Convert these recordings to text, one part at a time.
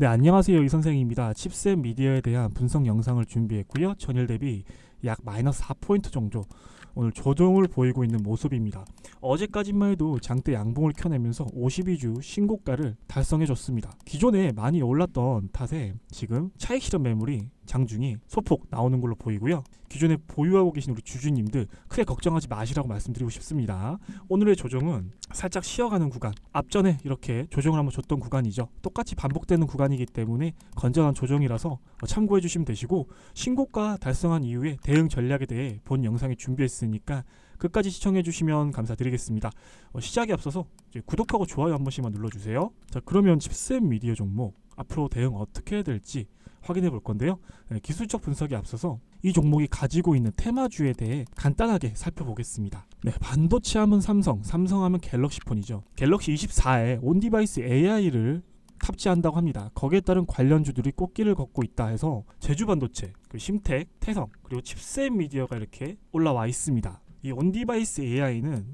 네, 안녕하세요. 이 선생입니다. 칩셋 미디어에 대한 분석 영상을 준비했고요. 전일 대비 약 마이너스 4포인트 정도 오늘 조정을 보이고 있는 모습입니다. 어제까지만 해도 장대 양봉을 켜내면서 52주 신고가를 달성해 줬습니다. 기존에 많이 올랐던 탓에 지금 차익 실현 매물이 장중이 소폭 나오는 걸로 보이고요. 기존에 보유하고 계신 우리 주주님들 크게 걱정하지 마시라고 말씀드리고 싶습니다. 오늘의 조정은 살짝 쉬어가는 구간 앞전에 이렇게 조정을 한번 줬던 구간이죠 똑같이 반복되는 구간이기 때문에 건전한 조정이라서 어, 참고해 주시면 되시고 신고가 달성한 이후에 대응 전략에 대해 본 영상에 준비했으니까 끝까지 시청해 주시면 감사드리겠습니다 어, 시작에 앞서서 구독하고 좋아요 한 번씩만 눌러주세요 자 그러면 칩셋 미디어 종목 앞으로 대응 어떻게 해야 될지 확인해 볼 건데요 네, 기술적 분석에 앞서서 이 종목이 가지고 있는 테마주에 대해 간단하게 살펴보겠습니다. 네, 반도체 하면 삼성, 삼성 하면 갤럭시 폰이죠. 갤럭시 24에 온디바이스 AI를 탑재한다고 합니다. 거기에 따른 관련주들이 꽃길을 걷고 있다 해서 제주 반도체, 그리고 심텍, 태성, 그리고 칩셋 미디어가 이렇게 올라와 있습니다. 이 온디바이스 AI는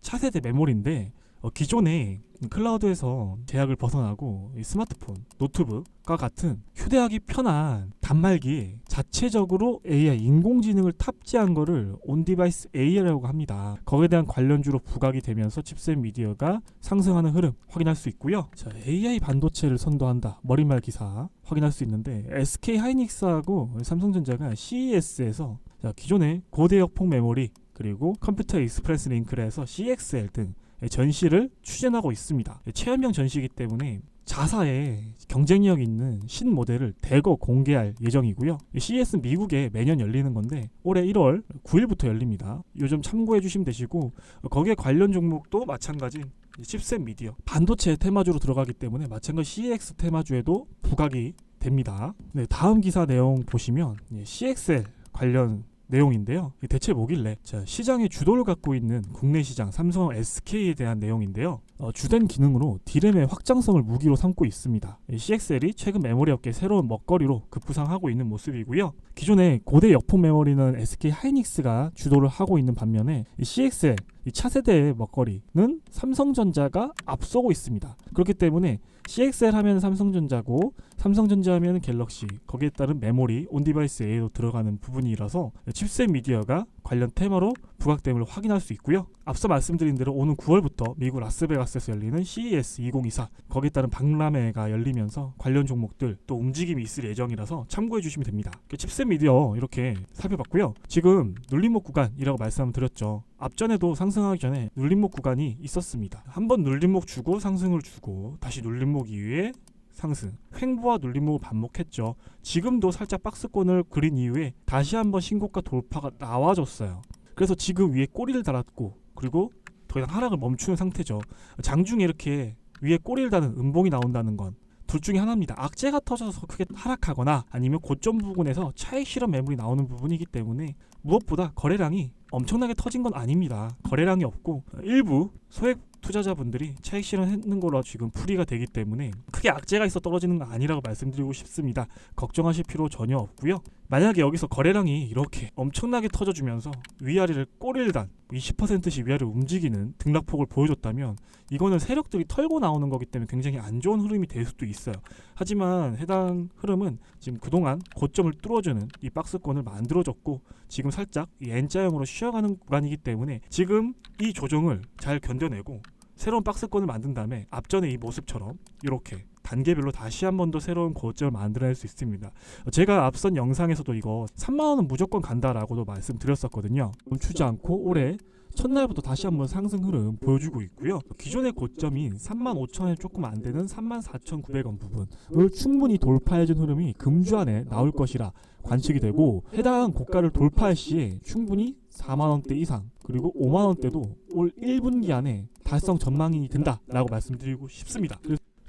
차세대 메모리인데 어, 기존에 클라우드에서 제약을 벗어나고 이 스마트폰, 노트북과 같은 휴대하기 편한 단말기에 자체적으로 AI 인공지능을 탑재한 거를 온디바이스 AI라고 합니다. 거기에 대한 관련주로 부각이 되면서 칩셋 미디어가 상승하는 흐름 확인할 수 있고요. 자, AI 반도체를 선도한다. 머리말 기사 확인할 수 있는데 SK 하이닉스하고 삼성전자가 CES에서 자, 기존의 고대 역폭 메모리 그리고 컴퓨터 익스프레스 링크를 해서 CXL 등 전시를 추진하고 있습니다. 체험형 전시이기 때문에 자사에 경쟁력 있는 신 모델을 대거 공개할 예정이고요. CES 미국에 매년 열리는 건데 올해 1월 9일부터 열립니다. 요즘 참고해 주시면 되시고 거기에 관련 종목도 마찬가지 칩셋 미디어 반도체 테마주로 들어가기 때문에 마찬가지 CX 테마주에도 부각이 됩니다. 네, 다음 기사 내용 보시면 예, CXL 관련 내용인데요. 대체 뭐길래? 자, 시장의 주도를 갖고 있는 국내 시장 삼성 SK에 대한 내용인데요. 어, 주된 기능으로 디램의 확장성을 무기로 삼고 있습니다. 이 CXL이 최근 메모리 업계 새로운 먹거리로 급부상하고 있는 모습이고요. 기존의 고대 역폭 메모리는 SK 하이닉스가 주도를 하고 있는 반면에 이 CXL 이 차세대의 먹거리는 삼성전자가 앞서고 있습니다. 그렇기 때문에 CXL 하면 삼성전자고 삼성전자 하면 갤럭시 거기에 따른 메모리 온디바이스 A로 들어가는 부분이라서 칩셋 미디어가 관련 테마로 부각됨을 확인할 수 있고요. 앞서 말씀드린 대로 오는 9월부터 미국 라스베가스에서 열리는 CES 2024 거기에 따른 박람회가 열리면서 관련 종목들 또 움직임이 있을 예정이라서 참고해 주시면 됩니다. 칩셋 미디어 이렇게 살펴봤고요. 지금 눌림목 구간이라고 말씀드렸죠. 앞전에도 상승하기 전에 눌림목 구간이 있었습니다. 한번 눌림목 주고 상승을 주고 다시 눌림목 이후에 상승, 횡보와 눌림목을 반복했죠. 지금도 살짝 박스권을 그린 이후에 다시 한번 신고가 돌파가 나와줬어요. 그래서 지금 위에 꼬리를 달았고 그리고 더 이상 하락을 멈추는 상태죠. 장중에 이렇게 위에 꼬리를 다는 음봉이 나온다는 건 둘 중에 하나입니다. 악재가 터져서 크게 하락하거나 아니면 고점 부분에서 차익 실현 매물이 나오는 부분이기 때문에 무엇보다 거래량이 엄청나게 터진 건 아닙니다. 거래량이 없고 일부 소액 투자자분들이 차익 실현했는 걸로 지금 풀이가 되기 때문에 크게 악재가 있어 떨어지는 건 아니라고 말씀드리고 싶습니다. 걱정하실 필요 전혀 없고요. 만약에 여기서 거래량이 이렇게 엄청나게 터져주면서 위아래를 꼬리를 단 20%씩 위아래 움직이는 등락폭을 보여줬다면 이거는 세력들이 털고 나오는 거기 때문에 굉장히 안 좋은 흐름이 될 수도 있어요. 하지만 해당 흐름은 지금 그동안 고점을 뚫어주는 이 박스권을 만들어줬고 지금 살짝 이 N자형으로 쉬어가는 구간이기 때문에 지금 이 조정을 잘 견뎌내고 새로운 박스권을 만든 다음에 앞전의 이 모습처럼 이렇게 단계별로 다시 한 번 더 새로운 고점을 만들어낼 수 있습니다. 제가 앞선 영상에서도 이거 3만 원은 무조건 간다라고도 말씀드렸었거든요. 멈추지 않고 올해 첫날부터 다시 한번 상승 흐름 보여주고 있고요. 기존의 고점인 3만 5천에 조금 안 되는 3만 4천9백원 부분을 충분히 돌파해준 흐름이 금주 안에 나올 것이라 관측이 되고 해당 고가를 돌파할 시에 충분히 4만 원대 이상 그리고 5만 원대도 올 1분기 안에 달성 전망이 된다라고 말씀드리고 싶습니다.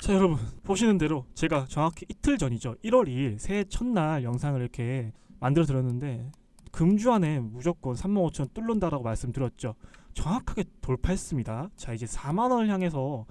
자 여러분 보시는 대로 제가 정확히 이틀 전이죠. 1월 2일 새해 첫날 영상을 이렇게 만들어 드렸는데 금주 안에 무조건 35,000원 뚫는다라고 말씀드렸죠. 정확하게 돌파했습니다. 자 이제 4만원을 향해서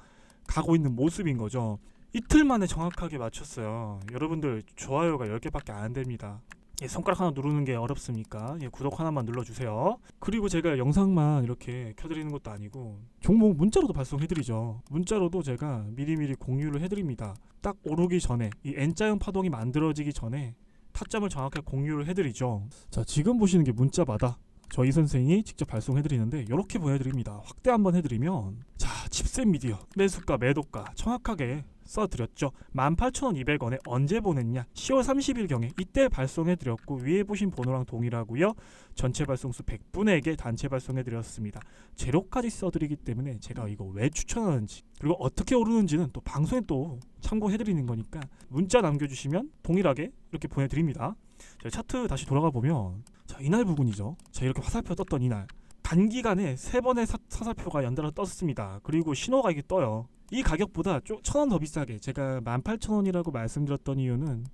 가고 있는 모습인 거죠. 이틀 만에 정확하게 맞췄어요. 여러분들 좋아요가 10개밖에 안 됩니다 예, 손가락 하나 누르는 게 어렵습니까? 예, 구독 하나만 눌러주세요. 그리고 제가 영상만 이렇게 켜드리는 것도 아니고 종목 문자로도 발송해드리죠. 문자로도 제가 미리미리 공유를 해드립니다. 딱 오르기 전에 이 N자형 파동이 만들어지기 전에 타점을 정확하게 공유를 해드리죠. 자 지금 보시는 게 문자마다 저희 선생이 직접 발송해드리는데 이렇게 보여드립니다. 확대 한번 해드리면 자 칩셋 미디어 매수가 매도가 정확하게 써드렸죠. 18,200원에 언제 보냈냐? 10월 30일경에 이때 발송해드렸고 위에 보신 번호랑 동일하고요. 전체 발송수 100분에게 단체 발송해드렸습니다. 재료까지 써드리기 때문에 제가 이거 왜 추천하는지 그리고 어떻게 오르는지는 또 방송에 또 참고해드리는 거니까 문자 남겨주시면 동일하게 이렇게 보내드립니다. 자, 차트 다시 돌아가 보면 자 이날 부분이죠. 자 이렇게 화살표 떴던 이날 단기간에 세 번의 사, 사살표가 연달아 떴습니다. 그리고 신호가 이게 떠요. 이 가격보다 천 원 더 비싸게. 제가 18,000원이라고 말씀드렸던 이유는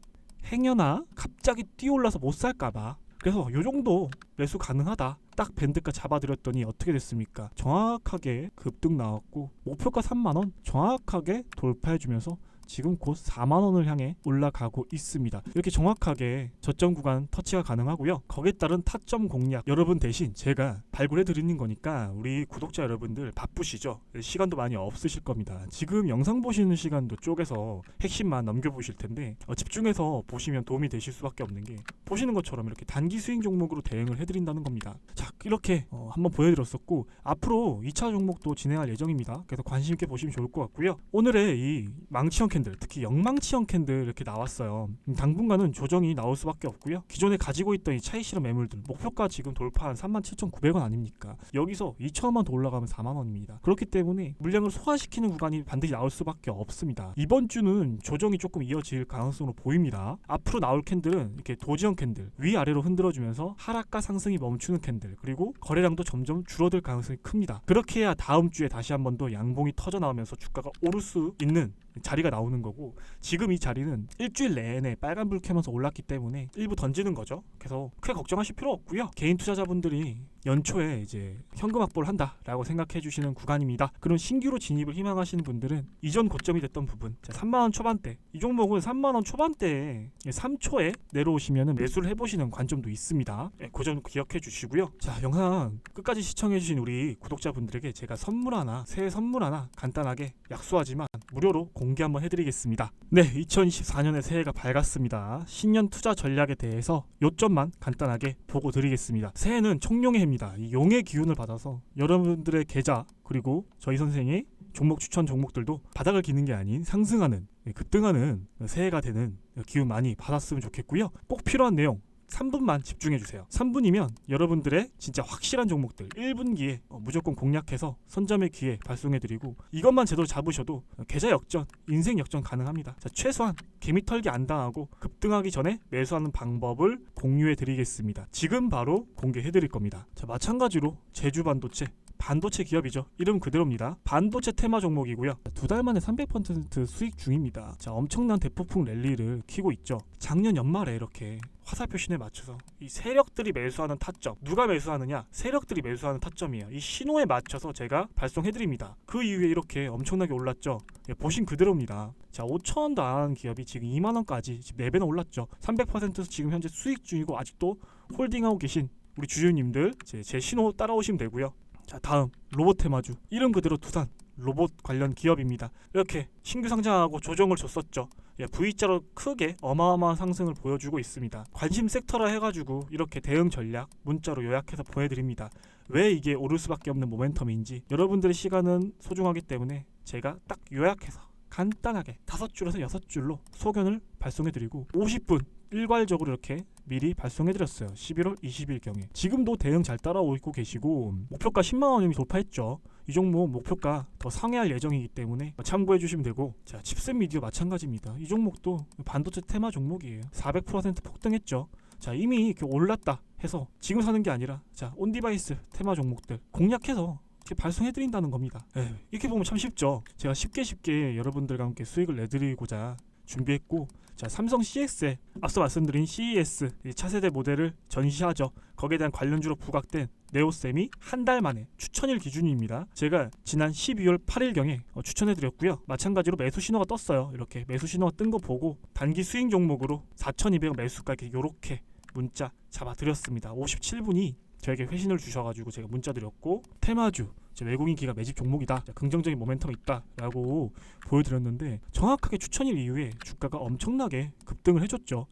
행여나 갑자기 뛰어올라서 못 살까봐. 그래서 요 정도 매수 가능하다. 딱 밴드가 잡아드렸더니 어떻게 됐습니까? 정확하게 급등 나왔고 목표가 3만원? 정확하게 돌파해주면서 지금 곧 4만 원을 향해 올라가고 있습니다. 이렇게 정확하게 저점 구간 터치가 가능하고요. 거기에 따른 타점 공략 여러분 대신 제가 발굴해 드리는 거니까 우리 구독자 여러분들 바쁘시죠? 시간도 많이 없으실 겁니다. 지금 영상 보시는 시간도 쪼개서 핵심만 넘겨 보실 텐데 어, 집중해서 보시면 도움이 되실 수밖에 없는 게 보시는 것처럼 이렇게 단기 스윙 종목으로 대응을 해 드린다는 겁니다. 자 이렇게 어, 한번 보여 드렸었고 앞으로 2차 종목도 진행할 예정입니다. 그래서 관심 있게 보시면 좋을 것 같고요. 오늘의 이 망치형 캔들 특히 영망치형 캔들 이렇게 나왔어요. 음, 당분간은 조정이 나올 수밖에 없고요. 기존에 가지고 있던 이 차익 실험 매물들 목표가 지금 돌파한 37,900원 아닙니까? 여기서 2천원만 더 올라가면 4만 원입니다. 그렇기 때문에 물량을 소화시키는 구간이 반드시 나올 수밖에 없습니다. 이번 주는 조정이 조금 이어질 가능성으로 보입니다. 앞으로 나올 캔들은 이렇게 도지형 캔들 위아래로 흔들어주면서 하락과 상승이 멈추는 캔들 그리고 거래량도 점점 줄어들 가능성이 큽니다. 그렇게 해야 다음 주에 다시 한 번 더 양봉이 터져 나오면서 주가가 오를 수 있는 자리가 나오는 거고 지금 이 자리는 일주일 내내 빨간불 켜면서 올랐기 때문에 일부 던지는 거죠. 그래서 크게 걱정하실 필요 없고요. 개인 투자자분들이 연초에 이제 현금 확보를 한다라고 생각해 주시는 구간입니다. 그런 신규로 진입을 희망하시는 분들은 이전 고점이 됐던 부분, 자, 3만 원 초반대 이 종목은 3만 원 초반대에 3초에 내려오시면 매수를 해보시는 관점도 있습니다. 예, 그점 기억해 주시고요. 자 영상 끝까지 시청해 주신 우리 구독자분들에게 제가 선물 하나, 새해 선물 하나 간단하게 약속하지만 무료로 공개 한번 해드리겠습니다. 네, 2024년의 새해가 밝았습니다. 신년 투자 전략에 대해서 요점만 간단하게 보고 드리겠습니다. 새해는 청룡의 해입니다. 이 용의 기운을 받아서 여러분들의 계좌 그리고 저희 선생의 종목 추천 종목들도 바닥을 기는 게 아닌 상승하는 네, 급등하는 새해가 되는 기운 많이 받았으면 좋겠고요. 꼭 필요한 내용 3분만 집중해 주세요. 3분이면 여러분들의 진짜 확실한 종목들 1분기에 어, 무조건 공략해서 선점의 기회 발송해 드리고 이것만 제대로 잡으셔도 계좌 역전, 인생 역전 가능합니다. 자, 최소한 개미 털기 안 당하고 급등하기 전에 매수하는 방법을 공유해 드리겠습니다. 지금 바로 공개해 드릴 겁니다. 자, 마찬가지로 제주 반도체 반도체 기업이죠. 이름 그대로입니다. 반도체 테마 종목이고요. 두 달 만에 300% 수익 중입니다. 자, 엄청난 대폭풍 랠리를 키고 있죠. 작년 연말에 이렇게 화살표 신에 맞춰서 이 세력들이 매수하는 타점 누가 매수하느냐 세력들이 매수하는 타점이에요 이 신호에 맞춰서 제가 발송해 드립니다 그 이후에 이렇게 엄청나게 올랐죠 예, 보신 그대로입니다 자 5천원도 안 하는 기업이 지금 2만원까지 지금 4배나 올랐죠 300% 지금 현재 수익 중이고 아직도 홀딩하고 계신 우리 주주님들 제, 제 신호 따라오시면 되고요 자 다음 로봇 테마주 이름 그대로 두산 로봇 관련 기업입니다. 이렇게 신규 상장하고 조정을 줬었죠. 예, V자로 크게 어마어마한 상승을 보여주고 있습니다. 관심 섹터라 해가지고 이렇게 대응 전략 문자로 요약해서 보내드립니다. 왜 이게 오를 수밖에 없는 모멘텀인지 여러분들의 시간은 소중하기 때문에 제가 딱 요약해서 간단하게 다섯 줄에서 여섯 줄로 소견을 발송해드리고 50분 일괄적으로 이렇게 미리 발송해드렸어요. 11월 20일 경에 지금도 대응 잘 따라오고 계시고 목표가 10만 원 이미 돌파했죠. 이 종목 목표가 더 상회할 예정이기 때문에 참고해 주시면 되고 자 칩셋 미디어 마찬가지입니다. 이 종목도 반도체 테마 종목이에요. 400% 폭등했죠. 자 이미 올랐다 해서 지금 사는 게 아니라 자 온디바이스 테마 종목들 공략해서 이렇게 발송해드린다는 겁니다. 에휴, 이렇게 보면 참 쉽죠. 제가 쉽게 쉽게 여러분들과 함께 수익을 내드리고자 준비했고 자 삼성 CX에 앞서 말씀드린 CES 이 차세대 모델을 전시하죠. 거기에 대한 관련주로 부각된 네오셈이 한 달 만에 추천일 기준입니다. 제가 지난 12월 8일경에 어, 추천해드렸고요. 마찬가지로 매수 신호가 떴어요. 이렇게 매수 신호가 뜬 거 보고 단기 스윙 종목으로 4,200원 매수가 이렇게 요렇게 문자 잡아드렸습니다. 57분이 저에게 회신을 주셔가지고 제가 문자 드렸고 테마주 제 외국인 기가 매집 종목이다. 자, 긍정적인 모멘텀이 있다라고 보여드렸는데 정확하게 추천일 이후에 주가가 엄청나게 급등을 해줬죠.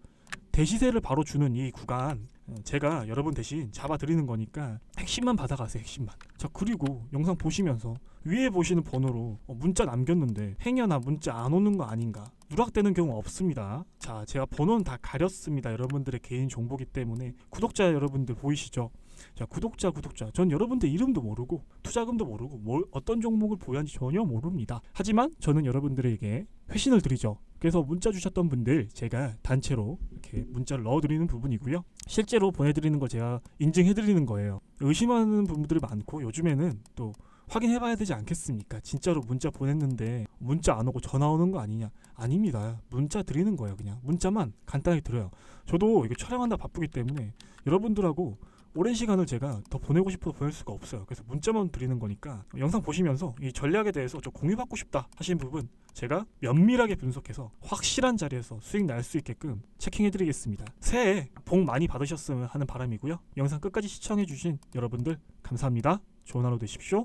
대시세를 바로 주는 이 구간 어, 제가 여러분 대신 잡아드리는 거니까 핵심만 받아가세요 핵심만. 자 그리고 영상 보시면서 위에 보시는 번호로 어, 문자 남겼는데 행여나 문자 안 오는 거 아닌가. 누락되는 경우 없습니다. 자 제가 번호는 다 가렸습니다. 여러분들의 개인 정보기 때문에 구독자 여러분들 보이시죠 자 구독자 구독자. 전 여러분들 이름도 모르고 투자금도 모르고 뭘 어떤 종목을 보유한지 전혀 모릅니다. 하지만 저는 여러분들에게 회신을 드리죠. 그래서 문자 주셨던 분들 제가 단체로 이렇게 문자를 넣어드리는 부분이고요. 실제로 보내드리는 걸 제가 인증해드리는 거예요. 의심하는 분들이 많고 요즘에는 또 확인해봐야 되지 않겠습니까? 진짜로 문자 보냈는데 문자 안 오고 전화 오는 거 아니냐? 아닙니다. 문자 드리는 거예요 그냥. 문자만 간단하게 드려요. 저도 이거 촬영한다 바쁘기 때문에 여러분들하고 오랜 시간을 제가 더 보내고 싶어도 보낼 수가 없어요. 그래서 문자만 드리는 거니까 영상 보시면서 이 전략에 대해서 좀 공유받고 싶다 하시는 부분 제가 면밀하게 분석해서 확실한 자리에서 수익 날 수 있게끔 체킹해드리겠습니다. 새해 복 많이 받으셨으면 하는 바람이고요. 영상 끝까지 시청해주신 여러분들 감사합니다. 좋은 하루 되십시오.